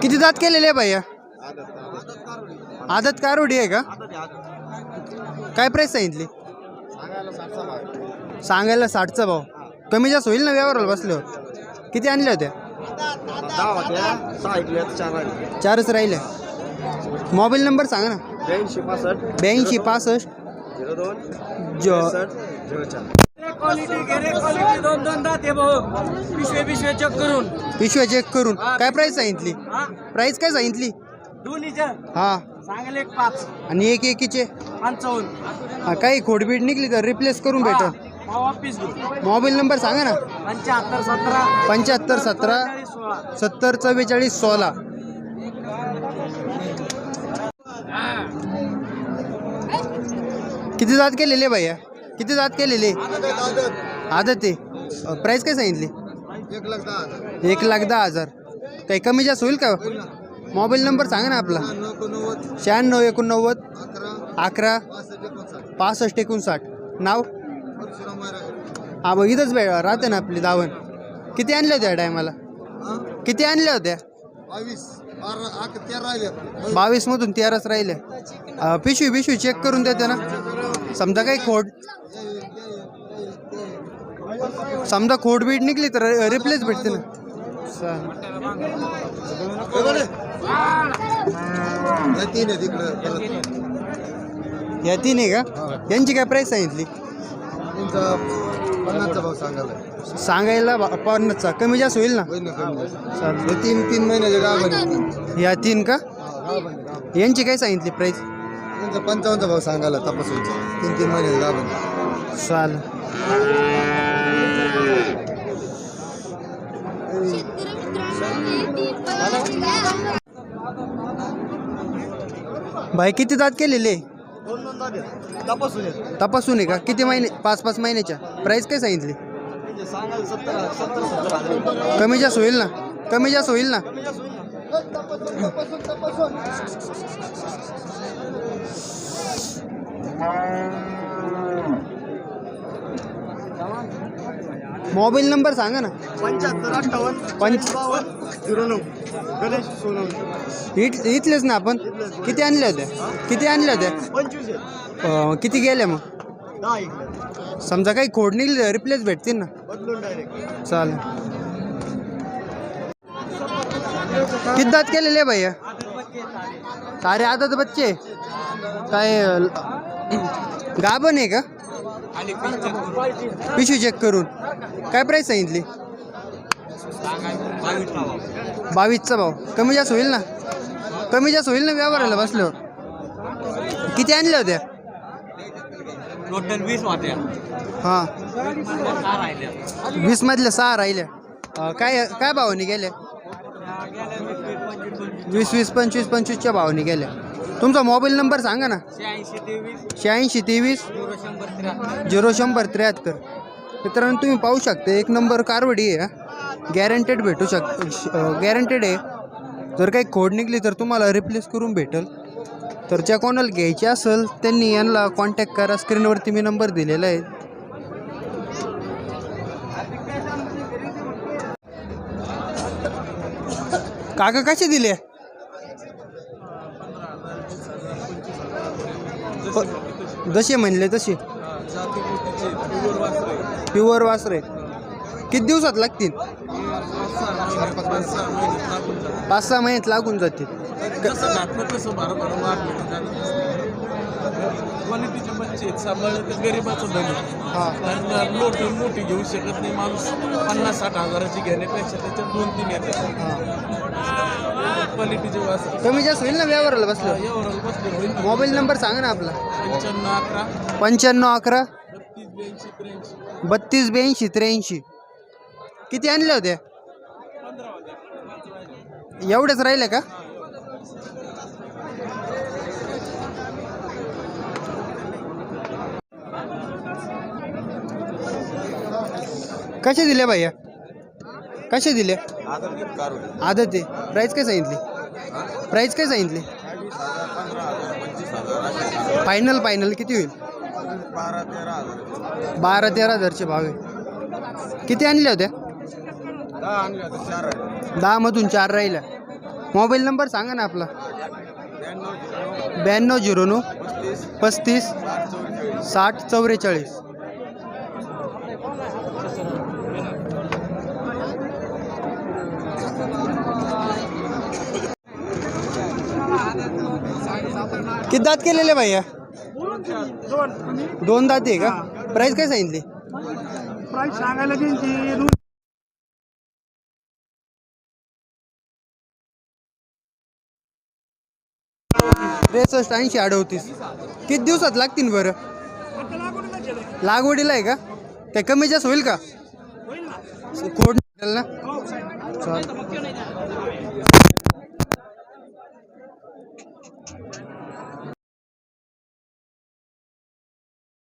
किती दात केलेले आहे भैया? आदत कारोडी आहे का? काय प्राईस सांगितली सांगायला साठचा भाव. कमी जास्त होईल ना व्यवहाराला बसल्यावर? किती आणल्या होत्या? चारच राहिल्या मोबाईल नंबर सांगा ना. ब्याऐंशी पासष्ट ब्याऐंशी पासष्ट झिरो दोन झिरो चार. क्वालिटी क्वालिटी दोन दोन दात आहे भाऊ पिशवे पिशवे चेक करून. पिशव्या चेक करून. काय प्राईस सांगितली हा. प्राईस काय सांगितली? दोन्हीच्या हा. सांगेल एक पाच. आणि एक एकीचे? पंचावन्न. हा, काही खोडबीड निघली तर रिप्लेस करून भेटल घेऊ मोबाईल नंबर सांगा ना. पंच्याहत्तर सतरा. पंच्याहत्तर सतरा. चाळीस सोळा. सत्तर चव्वेचाळीस सोळा. किती दात केलेले भैया? किती दात केलेले? आदत आहे. प्राईस काय सांगितली? एक लाख दहा हजार. एक लाख दहा हजार काही कमी जास्त होईल का? मोबाईल नंबर सांगा ना आपला. शहाण्णव एकोणनव्वद अकरा पासष्ट एकोणसाठ. नाव? हा बघ इथंच भेट राहते ना आपली दावण किती आणल्या होत्या टायमाला? किती आणल्या होत्या? बावीस राहिले मधून तेराच राहिल्या. पिशवी पिशवी चेक करून देते ना. समजा काही खोड. समजा खोड बीट निघली तर रिप्लेस भेटते ना. तीन आहे तिकडं या तीन आहे का? यांची काय प्राईस सांगितली? तुमचा पन्नासचा भाव सांगायला. सांगायला बा- पन्नासचा. कमी जास्त होईल ना? तीन तीन महिन्याचे गाव या तीन का? यांची काय सांगितली प्राईस पंचावन्नचा भाव सांगायला तपासूनचा तीन तीन महिन्याचे गाव चालेल. भाई किती दात केलेले? दोन दोन दादे तपासून येत तपासून आहे का? किती महिने पाच पाच महिन्याच्या? प्राईस काय सांगितली? म्हणजे सत्तर सत्तर सत्तर हजार. कमी जास्त होईल ना? कमी जास्त होईल ना? मोबाईल नंबर सांगा ना. पंच्याहत्तर अठ्ठावन्न पंच बावन्न. झिरो नऊ. गणेश सोनवणे. इथ इथलेच ना आपण? किती आणल्या होत्या किती आणल्या होत्या पंचवीस आहेत. अं, किती गेल्या मग? दहा इकडे. समजा काही खोड निघली रिप्लेस भेटतील ना. बदलून डायरेक्ट चालेल. किती दात केलेले भैया? सारे आदत बच्चे. काय अं, गाभण आहे का? पिशवी चेक करून. काय प्राईस सांगितली बावीसचा भाव. कमी जास्त होईल ना? कमी जास्त होईल ना व्यवहाराला बसल्यावर? किती आणल्या होत्या? टोटल वीस होत्या हां. वीस मधल्या सहा राहिल्या. काय काय भावाने गेल्या? वीस वीस पंचवीस पंचवीसच्या भावाने गेल्या. तुमचा मोबाईल नंबर सांगा ना. शहाऐंशी तेवीस. झिरो शंभर त्र्याहत्तर. मित्रांनो तुम्ही पाहू शकता एक नंबर कारवडी आहे गॅरंटेड भेटू शक गॅरंटेड आहे. जर काही खोड निघली तर तुम्हाला रिप्लेस करून भेटेल. तर ज्या कोणाला घ्यायची असेल त्यांनी यांना कॉन्टॅक्ट करा. स्क्रीनवरती मी नंबर दिलेला आहे. काका कसे दिले? जसे म्हणले तसे. प्युअर वासरे किती दिवसात लागतील? पाच सहा महिन्यात लागून जातील. क्वालिटीचे बच्चे आहेत सांभाळलं तर गरीबाचं धन हा. त्यांना लोट मोठी घेऊ शकत नाही माणूस पन्नास साठ हजाराची घेण्यापेक्षा त्याच्यात दोन तीन येतात. हा. क्वालिटीचे वास कमी जास्त होईल ना व्यवहाराला बसलं? एवढं बसले. होईल मोबाईल नंबर सांगा ना आपला. पंच्याण्णव अकरा. पंच्याण्णव अकरा. बत्तीस ब्याऐंशी त्र्याऐंशी. बत्तीस ब्याऐंशी त्र्याऐंशी. किती आणल्या होत्या? एवढेच राहिले का? कसे दिले भैया? कसे दिले? आदत आहे. प्राईस काय सांगितली? प्राईस काय सांगितली? फायनल फायनल किती होईल? बारा तेरा हजार हजारचे भाव आहे. किती आणल्या होत्या? दहा आणले आता चार राहिल्या. मोबाईल नंबर सांगा ना आपला. ब्याण्णव ब्याण्णव झिरो नऊ पस्तीस पस्तीस साठ चौवेचाळीस. साठ चौवेचाळीस किती दात केलेले भैया? दोन दात आहे का? प्राइस काय सांगितली? प्राईस सांगायला त्यांची त्रेसष्ट ऐंशी अडवतीस किती दिवसात लागतील बरं? लागवडीला आहे का? काय कमी जास्त होईल का? खोड ना. चाल